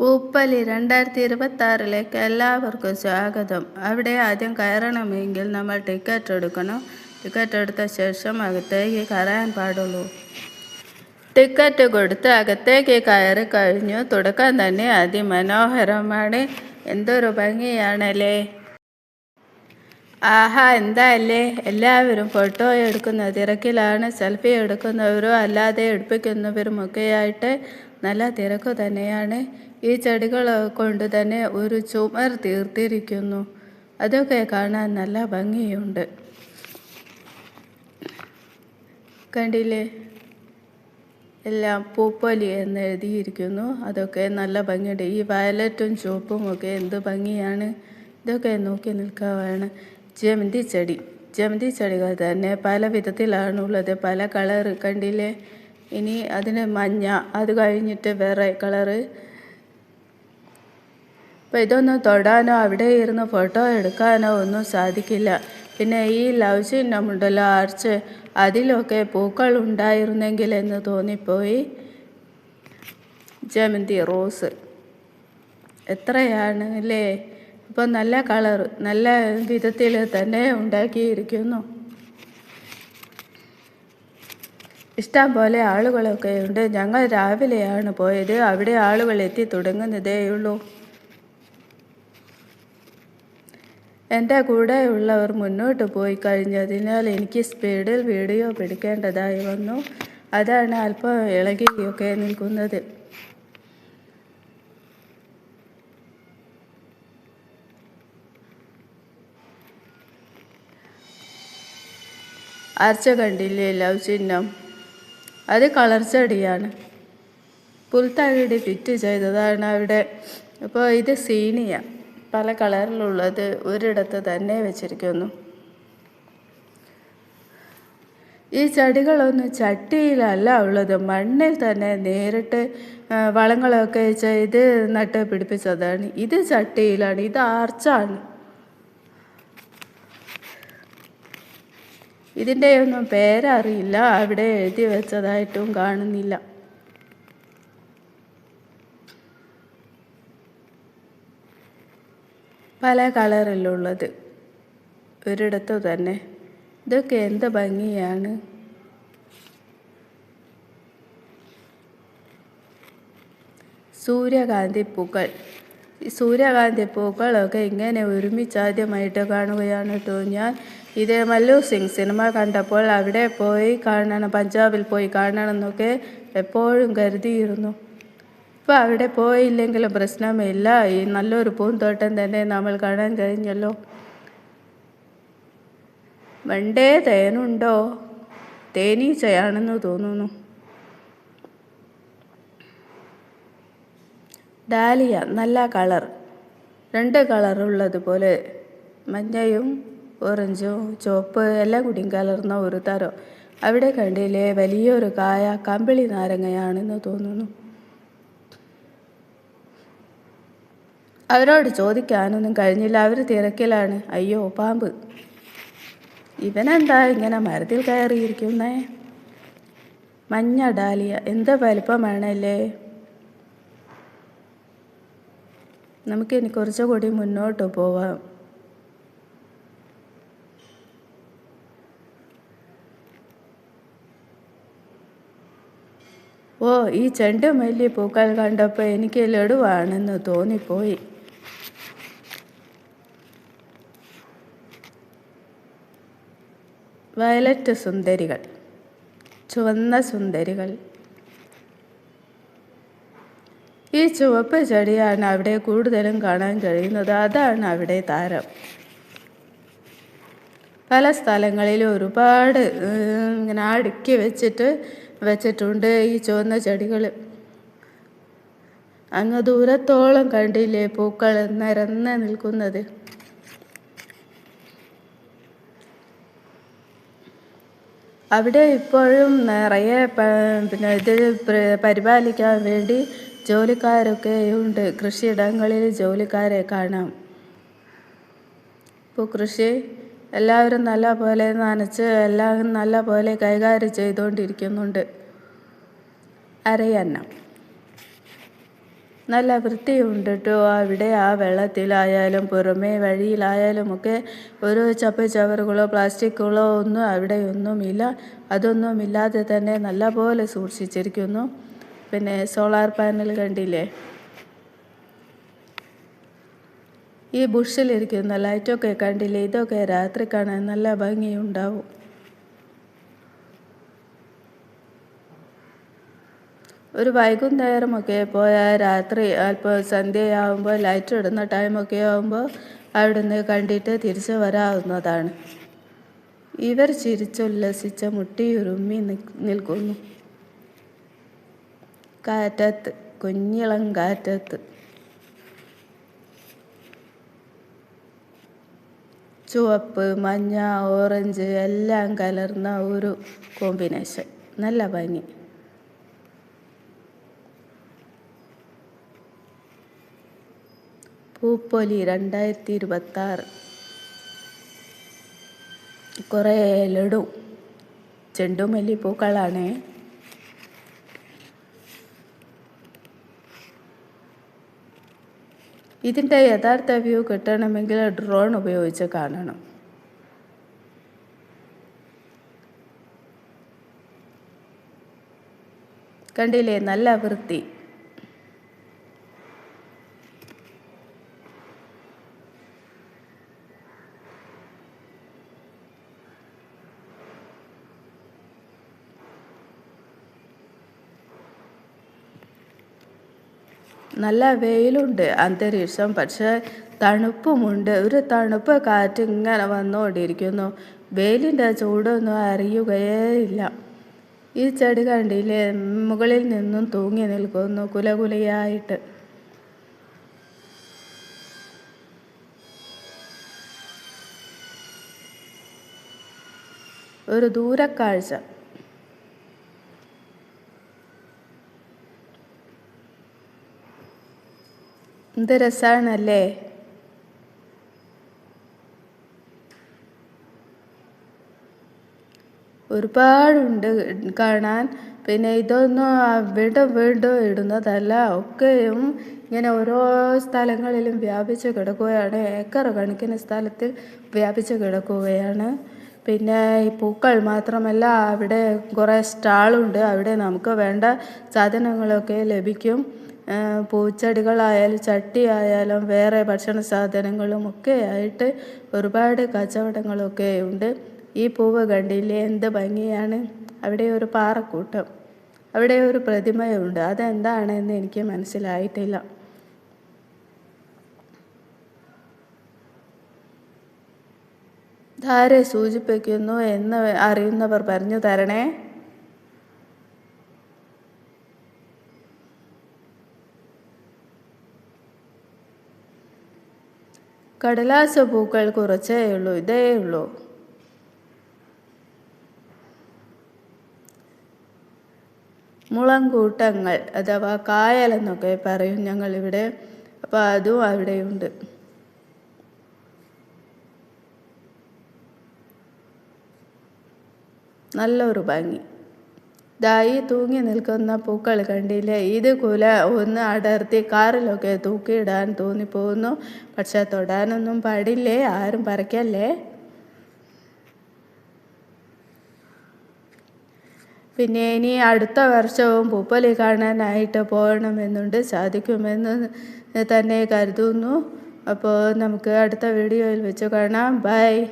പൂപ്പലി രണ്ടായിരത്തി ഇരുപത്തി ആറിലേക്ക് എല്ലാവർക്കും സ്വാഗതം. അവിടെ ആദ്യം കയറണമെങ്കിൽ നമ്മൾ ടിക്കറ്റ് എടുക്കണം. ടിക്കറ്റ് എടുത്ത ശേഷം അകത്തേക്ക് കയറാൻ പാടുള്ളൂ. ടിക്കറ്റ് കൊടുത്ത് അകത്തേക്ക് കയറി കഴിഞ്ഞു. തുടക്കം തന്നെ അതിമനോഹരമാണ്. എന്തൊരു ഭംഗിയാണല്ലേ? ആഹാ എന്താ അല്ലേ എല്ലാവരും ഫോട്ടോ എടുക്കുന്ന തിരക്കിലാണ്. സെൽഫി എടുക്കുന്നവരും അല്ലാതെ എടുപ്പിക്കുന്നവരും ഒക്കെയായിട്ട് നല്ല തിരക്ക് തന്നെയാണ്. ഈ ചെടികൾ കൊണ്ട് തന്നെ ഒരു ചുമർ തീർത്തിരിക്കുന്നു. അതൊക്കെ കാണാൻ നല്ല ഭംഗിയുണ്ട്. കണ്ടില്ലേ? എല്ലാം പൂപ്പൊലി എന്ന് എഴുതിയിരിക്കുന്നു. അതൊക്കെ നല്ല ഭംഗിയുണ്ട്. ഈ വയലറ്റും ചുവപ്പും ഒക്കെ എന്ത് ഭംഗിയാണ്? ഇതൊക്കെ നോക്കി നിൽക്കാവാണ്. ജമന്തി ചെടി. ജമന്തി ചെടികൾ തന്നെ പല വിധത്തിലാണുള്ളത്. പല കളർ കണ്ടില്ലേ? ഇനി അതിന് മഞ്ഞ അത് കഴിഞ്ഞിട്ട് വേറെ കളറ്. അപ്പോൾ ഇതൊന്നും തൊടാനോ അവിടെ ഇരുന്ന് ഫോട്ടോ എടുക്കാനോ ഒന്നും സാധിക്കില്ല. പിന്നെ ഈ ലവ് ചിഹ്നമുണ്ടല്ലോ ആർച്ച് അതിലൊക്കെ പൂക്കൾ ഉണ്ടായിരുന്നെങ്കിൽ എന്ന് തോന്നിപ്പോയി. ജമന്തി റോസ്. എത്രയാണ് അല്ലേ? ഇപ്പം നല്ല കളർ നല്ല വിധത്തിൽ തന്നെ ഉണ്ടാക്കിയിരിക്കുന്നു. ഇഷ്ടം പോലെ ആളുകളൊക്കെ ഉണ്ട്. ഞങ്ങൾ രാവിലെയാണ് പോയത്. അവിടെ ആളുകൾ എത്തി തുടങ്ങുന്നതേയുള്ളൂ എന്റെ കൂടെയുള്ളവർ മുന്നോട്ട് പോയി കഴിഞ്ഞതിനാൽ എനിക്ക് സ്പീഡിൽ വീഡിയോ പിടിക്കേണ്ടതായി വന്നു. അതാണ് അല്പം ഇളകിയൊക്കെ നിൽക്കുന്നത്. അർച്ച കണ്ടില്ലേ? ലവ് ചിഹ്നം. അത് കളർ ചെടിയാണ്. പുൽത്തകിടി ഫിറ്റ് ചെയ്തതാണ് അവിടെ. അപ്പോൾ ഇത് സീനിയ. പല കളറിലുള്ളത് ഒരിടത്ത് തന്നെ വെച്ചിരിക്കുന്നു. ഈ ചെടികളൊന്നും ചട്ടിയിലല്ല ഉള്ളത്. മണ്ണിൽ തന്നെ നേരിട്ട് വളങ്ങളൊക്കെ ചെയ്ത് നട്ട് പിടിപ്പിച്ചതാണ്. ഇത് ചട്ടിയിലാണ്. ഇത് ആർച്ചാണ്. ഇതിന്റെ ഒന്നും പേരറിയില്ല. അവിടെ എഴുതി വെച്ചതായിട്ടും കാണുന്നില്ല. പല കളറിലുള്ളത് ഒരിടത്തു തന്നെ. ഇതൊക്കെ എന്ത് ഭംഗിയാണ്. സൂര്യകാന്തി പൂക്കൾ. സൂര്യകാന്തി പൂക്കളൊക്കെ ഇങ്ങനെ ഒരുമിച്ച് ആദ്യമായിട്ട് കാണുകയാണ് കേട്ടോ ഞാൻ. ഇത് മല്ലു സിംഗ് സിനിമ കണ്ടപ്പോൾ അവിടെ പോയി കാണണം പഞ്ചാബിൽ പോയി കാണണം എന്നൊക്കെ എപ്പോഴും കരുതിയിരുന്നു. ഇപ്പോൾ അവിടെ പോയില്ലെങ്കിലും പ്രശ്നമില്ല. ഈ നല്ലൊരു പൂന്തോട്ടം തന്നെ നമ്മൾ കാണാൻ കഴിഞ്ഞല്ലോ. വണ്ടേ തേനുണ്ടോ? തേനീച്ചയാണെന്ന് തോന്നുന്നു. ഡാലിയ നല്ല കളർ. രണ്ട് കളറുള്ളതുപോലെ മഞ്ഞയും ഓറഞ്ചും ചുവപ്പ് എല്ലാം കൂടിയും കലർന്ന ഒരു തരം. അവിടെ കണ്ടില്ലേ വലിയൊരു കായ കമ്പിളി നാരങ്ങയാണെന്ന് തോന്നുന്നു. അവരോട് ചോദിക്കാനൊന്നും കഴിഞ്ഞില്ല. അവർ തിരക്കിലാണ്. അയ്യോ പാമ്പ്. ഇവനെന്താ ഇങ്ങനെ മരത്തിൽ കയറിയിരിക്കുന്നേ? മഞ്ഞ ഡാലിയ എന്ത് വലിപ്പം വേണമല്ലേ നമുക്കിനി കുറച്ചുകൂടി മുന്നോട്ട് പോവാം. ഓ ഈ ചെണ്ടുമല്ലി പൂക്കൾ കണ്ടപ്പോൾ എനിക്ക് ലഡുവാണെന്ന് തോന്നിപ്പോയി. വയലറ്റ് സുന്ദരികൾ ചുവന്ന സുന്ദരികൾ. ഈ ചുവപ്പ് ചെടിയാണ് അവിടെ കൂടുതലും കാണാൻ കഴിയുന്നത്. അതാണ് അവിടെ താരം. പല സ്ഥലങ്ങളിലും ഒരുപാട് ഇങ്ങനെ അടുക്കി വെച്ചിട്ട് വെച്ചിട്ടുണ്ട് ഈ ചുവന്ന ചെടികൾ. അങ്ങ് ദൂരത്തോളം കണ്ടില്ലേ പൂക്കൾ നിരന്ന് നിൽക്കുന്നത്. അവിടെ ഇപ്പോഴും നിറയെ പിന്നെ ഇത് പരിപാലിക്കാൻ വേണ്ടി ജോലിക്കാരൊക്കെ ഉണ്ട്. കൃഷിയിടങ്ങളിൽ ജോലിക്കാരെ കാണാം. ഇപ്പോൾ കൃഷി എല്ലാവരും നല്ല പോലെ നനച്ച് എല്ലാവരും നല്ല പോലെ കൈകാര്യം ചെയ്തുകൊണ്ടിരിക്കുന്നുണ്ട്. അരയന്നം. നല്ല വൃത്തിയുണ്ട് കേട്ടോ അവിടെ ആ വെള്ളത്തിലായാലും പുറമേ വഴിയിലായാലും ഒക്കെ ഒരു ചപ്പ് ചവറുകളോ പ്ലാസ്റ്റിക്കുകളോ ഒന്നും അവിടെ ഒന്നുമില്ല. അതൊന്നുമില്ലാതെ തന്നെ നല്ലപോലെ സൂക്ഷിച്ചിരിക്കുന്നു. പിന്നെ സോളാർ പാനൽ കണ്ടില്ലേ? ഈ ബുഷിലിരിക്കുന്ന ലൈറ്റൊക്കെ കണ്ടില്ലേ? ഇതൊക്കെ രാത്രി കാണാൻ നല്ല ഭംഗിയുണ്ടാവും. ഒരു വൈകുന്നേരമൊക്കെ പോയാൽ രാത്രി അല്പം സന്ധ്യയാകുമ്പോൾ ലൈറ്റ് ഇടുന്ന ടൈമൊക്കെ ആകുമ്പോൾ അവിടുന്ന് കണ്ടിട്ട് തിരിച്ചു വരാവുന്നതാണ്. ഇവർ ചിരിച്ചുല്ലസിച്ച മുട്ടിയുരുമ്മി നിൽക്കുന്നു. കാറ്റത്ത് കുഞ്ഞിളം കാറ്റത്ത്. ചുവപ്പ് മഞ്ഞ ഓറഞ്ച് എല്ലാം കലർന്ന ഒരു കോമ്പിനേഷൻ. നല്ല ഭംഗി. പൂപ്പൊലി രണ്ടായിരത്തി ഇരുപത്താറ് കുറേ ലഡു ചെണ്ടുമല്ലി പൂക്കളാണ് ഇതിന്റെ യഥാർത്ഥ വ്യൂ കിട്ടണമെങ്കിൽ ഡ്രോൺ ഉപയോഗിച്ച് കാണണം. കണ്ടില്ലേ? നല്ല വൃത്തി. നല്ല വെയിലുണ്ട് അന്തരീക്ഷം. പക്ഷേ തണുപ്പുമുണ്ട്. ഒരു തണുപ്പ് കാറ്റ് ഇങ്ങനെ വന്നുകൊണ്ടിരിക്കുന്നു. വെയിലിന്റെ ചൂടൊന്നും അറിയുകയേ ഇല്ല ഈ ചെടി കണ്ടില്ലേ? മുകളിൽ നിന്നും തൂങ്ങി നിൽക്കുന്നു കുലകുലയായിട്ട്. ഒരു ദൂരക്കാഴ്ച. എന്ത് രസമാണല്ലേ ഒരുപാടുണ്ട് കാണാൻ. പിന്നെ ഇതൊന്നും വീണ്ടും വീണ്ടും ഇടുന്നതല്ല. ഒക്കെയും ഇങ്ങനെ ഓരോ സ്ഥലങ്ങളിലും വ്യാപിച്ച് കിടക്കുകയാണ്. ഏക്കർ കണക്കിന് സ്ഥലത്തിൽ വ്യാപിച്ച് കിടക്കുകയാണ്. പിന്നെ ഈ പൂക്കൾ മാത്രമല്ല അവിടെ കുറേ സ്റ്റാളുണ്ട്. അവിടെ നമുക്ക് വേണ്ട സാധനങ്ങളൊക്കെ ലഭിക്കും. പൂച്ചെടികളായാലും ചട്ടി ആയാലും വേറെ ഭക്ഷണ സാധനങ്ങളും ഒക്കെ ആയിട്ട് ഒരുപാട് കച്ചവടങ്ങളൊക്കെ ഉണ്ട്. ഈ പൂവ് കണ്ടില്ലേ? എന്ത് ഭംഗിയാണ്. അവിടെ ഒരു പാറക്കൂട്ടം. അവിടെ ഒരു പ്രതിമയുണ്ട്. അതെന്താണെന്ന് എനിക്ക് മനസ്സിലായിട്ടില്ല. ധാരെ സൂചിപ്പിക്കുന്നു എന്ന് അറിയുന്നവർ പറഞ്ഞു തരണേ. കടലാസ പൂക്കൾ കുറച്ചേ ഉള്ളൂ ഇതേ ഉള്ളൂ മുളങ്കൂട്ടങ്ങൾ അഥവാ കായൽ എന്നൊക്കെ പറയും ഞങ്ങൾ ഇവിടെ അപ്പോൾ അതും അവിടെയുണ്ട്. നല്ലൊരു ഭംഗി. ദായി തൂങ്ങി നിൽക്കുന്ന പൂക്കൾ കണ്ടില്ലേ? ഇത് കുല ഒന്ന് അടർത്തി കാറിലൊക്കെ തൂക്കിയിടാൻ തോന്നിപ്പോകുന്നു. പക്ഷെ തൊടാനൊന്നും പാടില്ലേ? ആരും പറിക്കല്ലേ? പിന്നെ ഇനി അടുത്ത വർഷവും പൂപ്പലി കാണാനായിട്ട് പോകണമെന്നുണ്ട്. സാധിക്കുമെന്ന് തന്നെ കരുതുന്നു. അപ്പോൾ നമുക്ക് അടുത്ത വീഡിയോയിൽ വെച്ച് കാണാം. ബൈ.